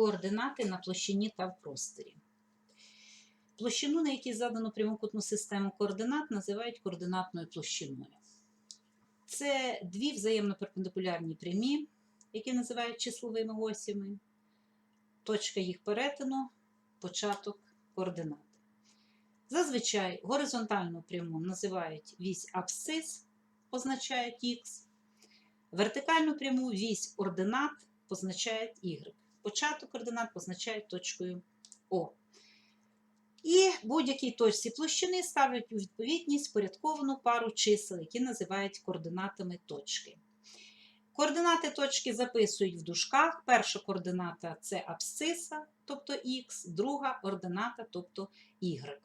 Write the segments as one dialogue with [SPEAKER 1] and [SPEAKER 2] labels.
[SPEAKER 1] Координати на площині та в просторі. Площину, на якій задано прямокутну систему координат, називають координатною площиною. Це дві взаємно перпендикулярні прямі, які називають числовими осями, точка їх перетину, початок координат. Зазвичай горизонтальну пряму називають вісь абсцис, позначають х, вертикальну пряму вісь ординат позначають y. Початок координат позначають точкою О. І будь-якій точці площини ставлять у відповідність порядковану пару чисел, які називають координатами точки. Координати точки записують в дужках. Перша координата це абсциса, тобто х, друга ордината, тобто y.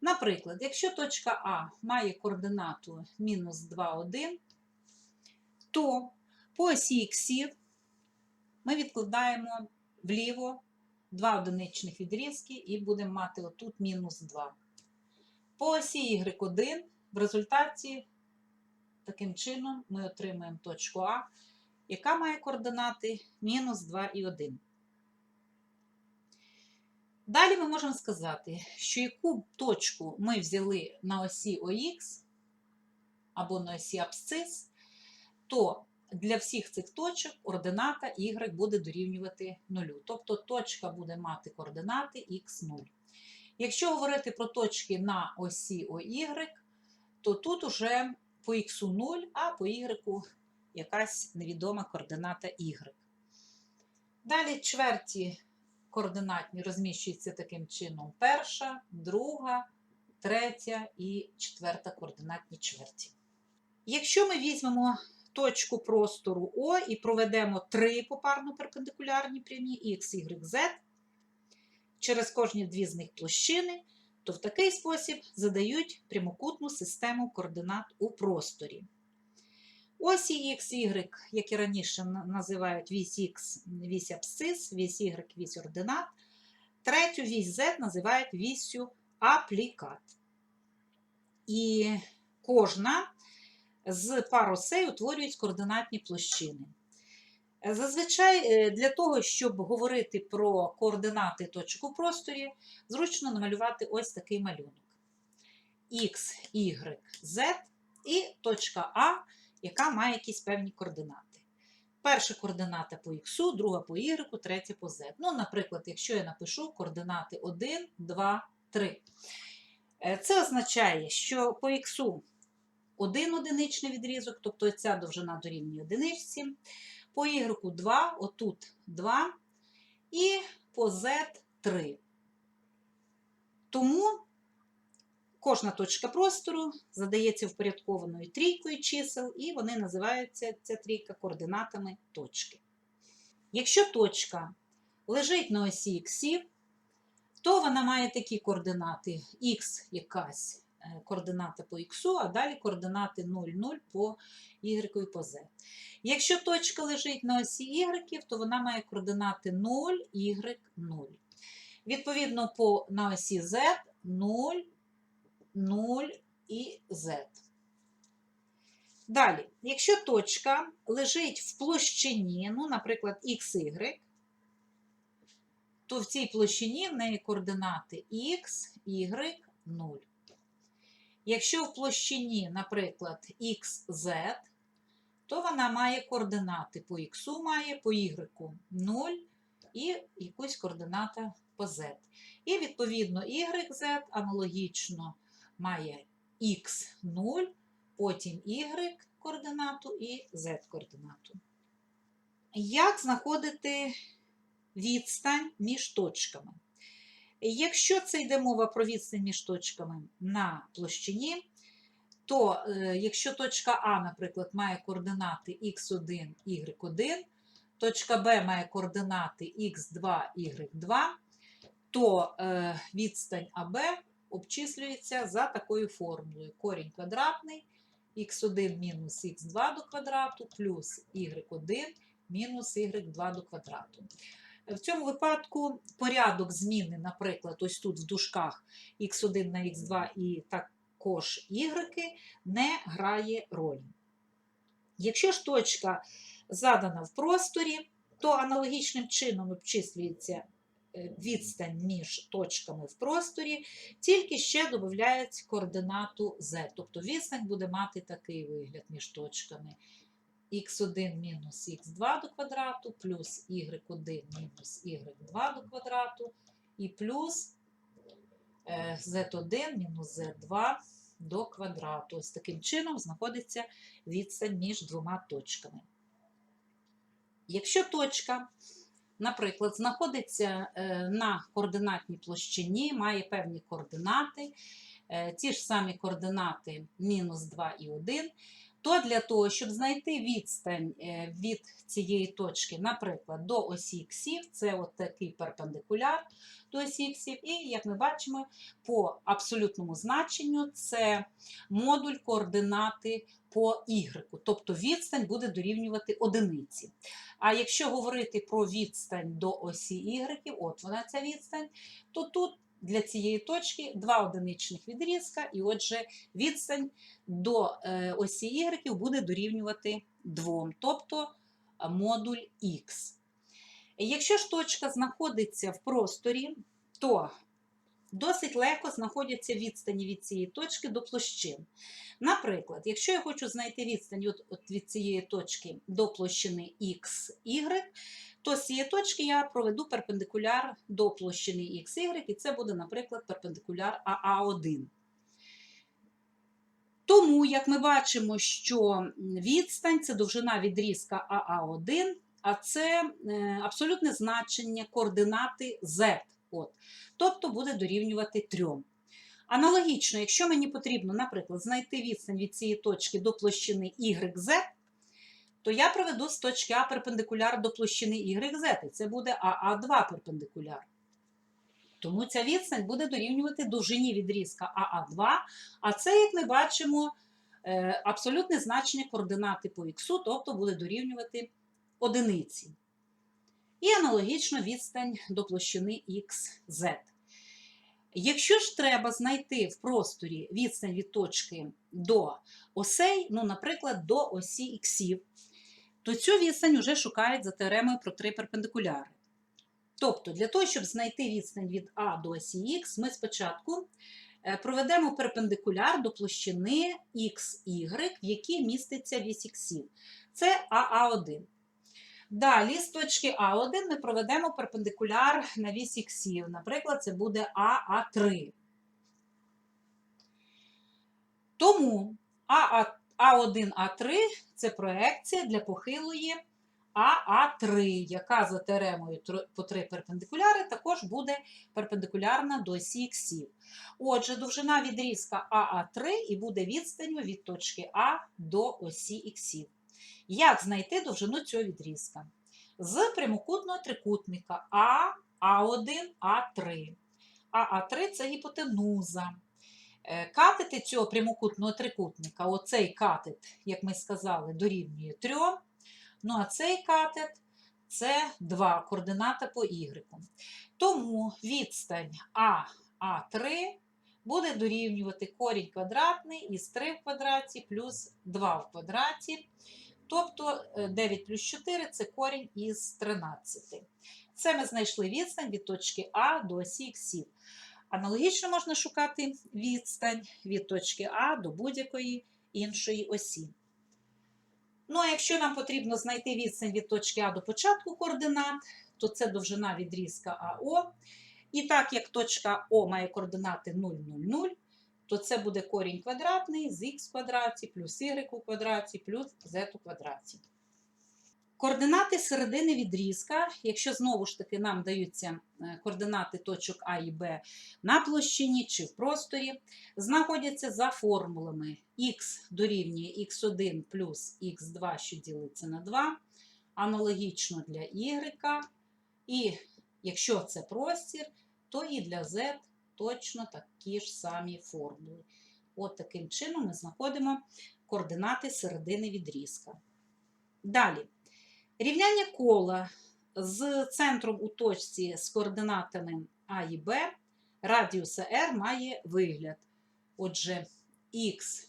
[SPEAKER 1] Наприклад, якщо точка А має координату мінус 2, 1, то по осі х ми відкладаємо вліво два одиничних відрізки і будемо мати отут мінус 2. По осі y1 в результаті таким чином ми отримаємо точку А, яка має координати мінус 2 і 1. Далі ми можемо сказати, що яку точку ми взяли на осі ОХ або на осі абсцис, то для всіх цих точок ордината y буде дорівнювати 0. Тобто точка буде мати координати х0. Якщо говорити про точки на осі OY, то тут уже по х 0, а по y якась невідома координата y. Далі чверті координатні розміщуються таким чином: перша, друга, третя і четверта координатні чверті. Якщо ми візьмемо точку простору О і проведемо три попарно перпендикулярні прямі X, Y, Z через кожні дві з них площини, то в такий спосіб задають прямокутну систему координат у просторі. Осі X, Y, як і раніше називають вісь X, вісь абсцис, вісь Y, вісь ординат. Третю вісь Z називають вісю аплікат. І кожна з пар утворюють координатні площини. Зазвичай для того, щоб говорити про координати точок у просторі, зручно намалювати ось такий малюнок. X, Y, Z і точка А, яка має якісь певні координати. Перша координата по X, друга по Y, третя по Z. Ну, наприклад, якщо я напишу координати 1, 2, 3. Це означає, що по X один одиничний відрізок, тобто ця довжина дорівнює одиничці. По Y 2, отут 2, і по Z 3. Тому кожна точка простору задається впорядкованою трійкою чисел, і вони називаються ця трійка координатами точки. Якщо точка лежить на осі х, то вона має такі координати х якась координата по х, а далі координати 0, 0 по y і по z. Якщо точка лежить на осі y, то вона має координати 0, y, 0. Відповідно, по, на осі z 0, 0 і z. Далі, якщо точка лежить в площині, ну, наприклад, xy, то в цій площині в неї координати x, y, 0. Якщо в площині, наприклад, XZ, то вона має координати по X має, по Y 0 і якусь координата по Z. І, відповідно, YZ аналогічно має X0, потім Y координату і Z координату. Як знаходити відстань між точками? Якщо це йде мова про відстань між точками на площині, то е, якщо точка А, наприклад, має координати x1, y1, точка Б має координати x2, y2, то е, відстань АБ обчислюється за такою формулою. Корінь квадратний x1 мінус х2 до квадрату плюс y1 мінус y2 до квадрату. В цьому випадку порядок зміни, наприклад, ось тут в дужках x1 на x2 і також y, не грає ролі. Якщо ж точка задана в просторі, то аналогічним чином обчислюється е, відстань між точками в просторі, тільки ще додають координату z. Тобто відстань буде мати такий вигляд між точками x1 мінус x2 до квадрату, плюс y1 мінус y2 до квадрату, і плюс е, z1 мінус z2 до квадрату. Ось таким чином знаходиться відстань між двома точками. Якщо точка, наприклад, знаходиться е, на координатній площині, має певні координати, е, ті ж самі координати мінус 2 і 1, то для того, щоб знайти відстань е, від цієї точки, наприклад, до осі іксів, це от такий перпендикуляр до осі іксів, і, як ми бачимо, по абсолютному значенню це модуль координати по y, тобто відстань буде дорівнювати одиниці. А якщо говорити про відстань до осі y, от вона ця відстань, то тут для цієї точки два одиничних відрізка, і отже, відстань до е, осі y буде дорівнювати 2, тобто е, модуль х. Якщо ж точка знаходиться в просторі, то досить легко знаходяться відстані від цієї точки до площин. Наприклад, якщо я хочу знайти відстань от, от від цієї точки до площини x, y, то з цієї точки я проведу перпендикуляр до площини x, y, і це буде, наприклад, перпендикуляр АА1. Тому, як ми бачимо, що відстань це довжина відрізка АА1, а це е, абсолютне значення координати Z. От. Тобто буде дорівнювати 3. Аналогічно, якщо мені потрібно, наприклад, знайти відстань від цієї точки до площини YZ, то я проведу з точки А перпендикуляр до площини YZ, і це буде АА2 перпендикуляр. Тому ця відстань буде дорівнювати довжині відрізка АА2, а це, як ми бачимо, е, абсолютне значення координати по х, тобто буде дорівнювати одиниці. І аналогічно відстань до площини XZ. Якщо ж треба знайти в просторі відстань від точки до осей, ну, наприклад, до осі іксів, то цю відстань вже шукають за теоремою про три перпендикуляри. Тобто, для того, щоб знайти відстань від А до осі Х, ми спочатку е, проведемо перпендикуляр до площини XY, в якій міститься вісь іксів. Це АА1. Далі з точки А1 ми проведемо перпендикуляр на вісь іксів. Наприклад, це буде АА3. Тому А1А3 це проекція для похилої АА3, яка за теоремою по три перпендикуляри також буде перпендикулярна до осі іксів. Отже, довжина відрізка АА3 і буде відстанню від точки А до осі іксів. Як знайти довжину цього відрізка? З прямокутного трикутника А, А1, А3. А А3 це гіпотенуза. Е, Катети цього прямокутного трикутника, оцей катет, як ми сказали, дорівнює 3. Ну, а цей катет це 2 координата по Y. Тому відстань А, А3 буде дорівнювати корінь квадратний із 3 в квадраті плюс 2 в квадраті. Тобто 9 плюс 4 це корінь із 13. Це ми знайшли відстань від точки А до осі іксів. Аналогічно можна шукати відстань від точки А до будь-якої іншої осі. Ну, а якщо нам потрібно знайти відстань від точки А до початку координат, то це довжина відрізка АО. І так як точка О має координати 0, 0, 0, то це буде корінь квадратний з х квадраті плюс y у квадраті плюс z у квадраті. Координати середини відрізка, якщо знову ж таки нам даються е, координати точок А і Б на площині чи в просторі, знаходяться за формулами х дорівнює х1 плюс х2, що ділиться на 2, аналогічно для y, і якщо це простір, то і для z точно такі ж самі формули. От таким чином ми знаходимо координати середини відрізка. Далі. Рівняння кола з центром у точці з координатами А і Б радіуса R має вигляд. Отже, х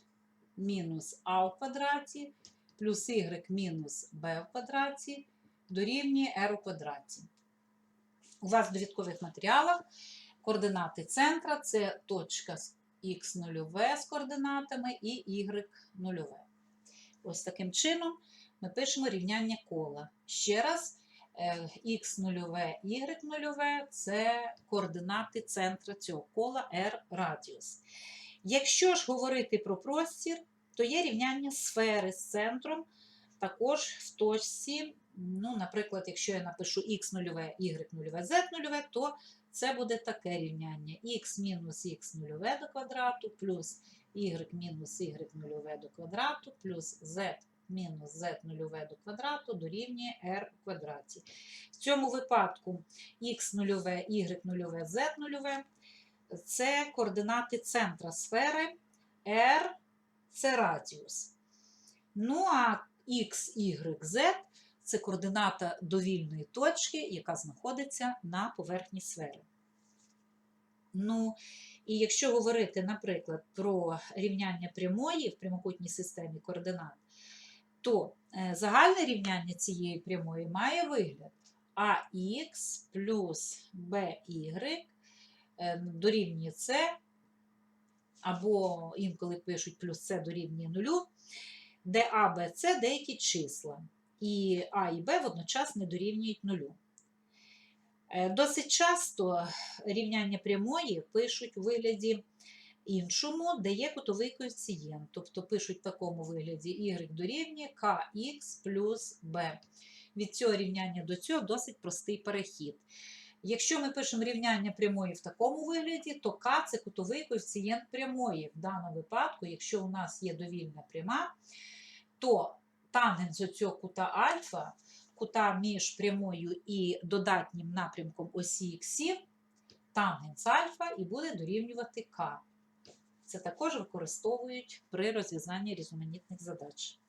[SPEAKER 1] мінус А в квадраті плюс y мінус b в квадраті дорівнює r у квадраті. У вас в довідкових матеріалах координати центра це точка х0 з координатами і y0. Ось таким чином ми пишемо рівняння кола. Ще раз, х0, y0 це координати центра цього кола r радіус. Якщо ж говорити про простір, то є рівняння сфери з центром, також в точці, ну, наприклад, якщо я напишу х0, y0, z0, то це буде таке рівняння х мінус х0 до квадрату плюс y мінус y0 до квадрату плюс z мінус z0 до квадрату дорівнює r у квадраті. В цьому випадку х0, y0, z0 це координати центра сфери, r це радіус. Ну а x, y, z це координата довільної точки, яка знаходиться на поверхні сфери. Ну, і якщо говорити, наприклад, про рівняння прямої в прямокутній системі координат, то е, загальне рівняння цієї прямої має вигляд ax плюс by е, дорівнює c, або інколи пишуть плюс c дорівнює нулю, де а, б, с деякі числа, і а і б водночас не дорівнюють нулю. Е, Досить часто рівняння прямої пишуть у вигляді іншому, де є кутовий коефіцієнт. Тобто пишуть в такому вигляді y дорівнює kx плюс b. Від цього рівняння до цього досить простий перехід. Якщо ми пишемо рівняння прямої в такому вигляді, то k – це кутовий коефіцієнт прямої. В даному випадку, якщо у нас є довільна пряма, то тангенс цього кута альфа кута між прямою і додатнім напрямком осі іксів, тангенс альфа і буде дорівнювати К. Це також використовують при розв'язанні різноманітних задач.